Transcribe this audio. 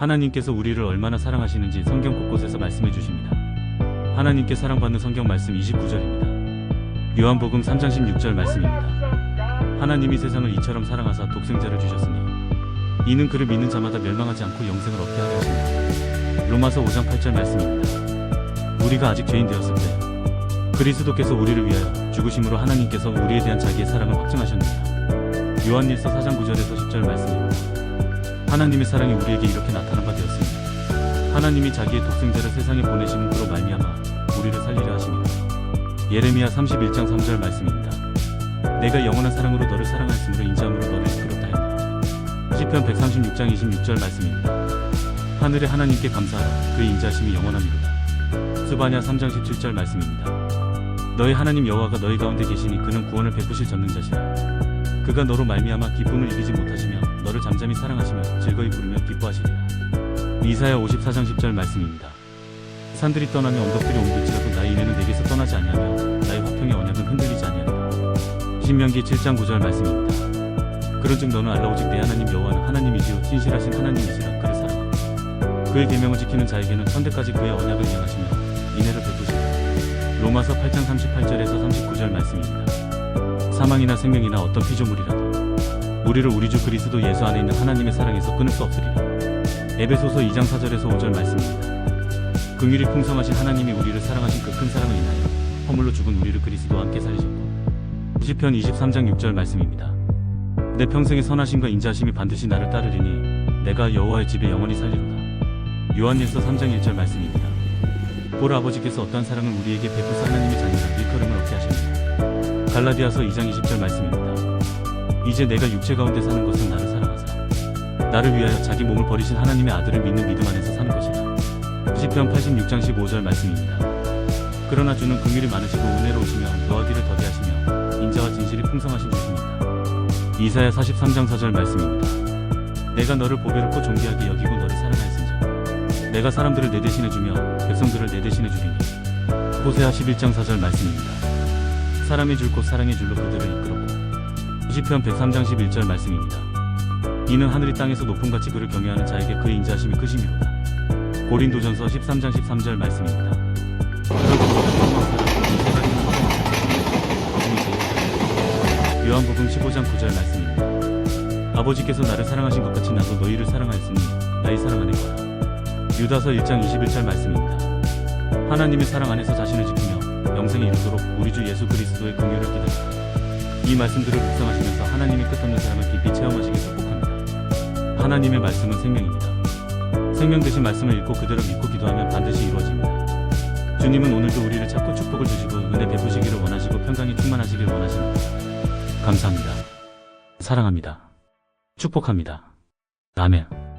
하나님께서 우리를 얼마나 사랑하시는지 성경 곳곳에서 말씀해 주십니다. 하나님께 사랑받는 성경 말씀 29절입니다. 요한복음 3장 16절 말씀입니다. 하나님이 세상을 이처럼 사랑하사 독생자를 주셨으니 이는 그를 믿는 자마다 멸망하지 않고 영생을 얻게 하려 하십니다. 로마서 5장 8절 말씀입니다. 우리가 아직 죄인 되었을 때 그리스도께서 우리를 위하여 죽으심으로 하나님께서 우리에 대한 자기의 사랑을 확증하셨느니라. 요한일서 4장 9절에서 10절 말씀입니다. 하나님의 사랑이 우리에게 이렇게 나타난 바 되었습니다. 하나님이 자기의 독생자를 세상에 보내심은 그로 말미암아 우리를 살리려 하십니다. 예레미야 31장 3절 말씀입니다. 내가 영원한 사랑으로 너를 사랑하였으므로 인자함으로 너를 이끌었다 했다. 시편 136장 26절 말씀입니다. 하늘의 하나님께 감사하라 그 인자심이 영원함이로다. 스바냐 3장 17절 말씀입니다. 너희 하나님 여호와가 너희 가운데 계시니 그는 구원을 베푸실 전능자시라. 그가 너로 말미암아 기쁨을 이기지 못하시며 너를 잠잠히 사랑하시며 즐거이 부르며 기뻐하시리라. 이사야 54장 10절 말씀입니다. 산들이 떠나며 언덕들이 옮길지라도 나의 인내는 내게서 떠나지 아니하며 나의 화평의 언약은 흔들리지 아니하리라. 신명기 7장 9절 말씀입니다. 그런즉 너는 알라 오직 내 하나님 여호와는 하나님이시요 신실하신 하나님이시라 그를 사랑하라. 그의 계명을 지키는 자에게는 천대까지 그의 언약을 이행하시며 인애를 베푸시라. 로마서 8장 38절에서 39절 말씀입니다. 사망이나 생명이나 어떤 피조물이라도 우리를 우리 주 그리스도 예수 안에 있는 하나님의 사랑에서 끊을 수 없으리라. 에베소서 2장 4절에서 5절 말씀입니다. 긍휼이 풍성하신 하나님이 우리를 사랑하신 그 큰 사랑을 인하여 허물로 죽은 우리를 그리스도와 함께 살리셨고 시편 23장 6절 말씀입니다. 내 평생의 선하심과 인자하심이 반드시 나를 따르리니 내가 여호와의 집에 영원히 살리로다. 요한일서 3장 1절 말씀입니다. 보라 아버지께서 어떠한 사랑을 우리에게 베푸사 하나님의 자녀라 일컬음을 얻게 하십니다. 갈라디아서 2장 20절 말씀입니다. 이제 내가 육체 가운데 사는 것은 나를 사랑하사 나를 위하여 자기 몸을 버리신 하나님의 아들을 믿는 믿음 안에서 사는 것이라. 시편 86장 15절 말씀입니다. 그러나 주는 긍휼이 많으시고 은혜로우시며 노하기를 더디하시며 인자와 진실이 풍성하신 주십니다. 이사야 43장 4절 말씀입니다. 내가 너를 보배롭고 존귀하게 여기고 너를 사랑하였은즉 내가 사람들을 내 대신해 주며 백성들을 내 대신해 주리니 호세아 11장 4절 말씀입니다. 사람의 줄곧 사랑의 줄로 그들을 이끌었고 시편 103장 11절 말씀입니다. 이는 하늘이 땅에서 높은 같이 그를 경외하는 자에게 그의 인자하심이 크심이로다. 고린도전서 13장 13절 말씀입니다. 요한복음 15장 9절 말씀입니다. 아버지께서 나를 사랑하신 것 같이 나도 너희를 사랑하였으니 나의 사랑 안에 거라. 유다서 1장 21절 말씀입니다. 하나님의 사랑 안에서 자신을 지키며 영생에 이르도록 우리 주 예수 그리스도의 긍휼을 기다립니다. 이 말씀들을 묵상하시면서 하나님의 끝없는 사랑을 깊이 체험하시길 축복합니다. 하나님의 말씀은 생명입니다. 생명 되신 말씀을 읽고 그대로 믿고 기도하면 반드시 이루어집니다. 주님은 오늘도 우리를 찾고 축복을 주시고 은혜 베푸시기를 원하시고 평강이 충만하시길 원하십니다. 감사합니다. 사랑합니다. 축복합니다. 아멘.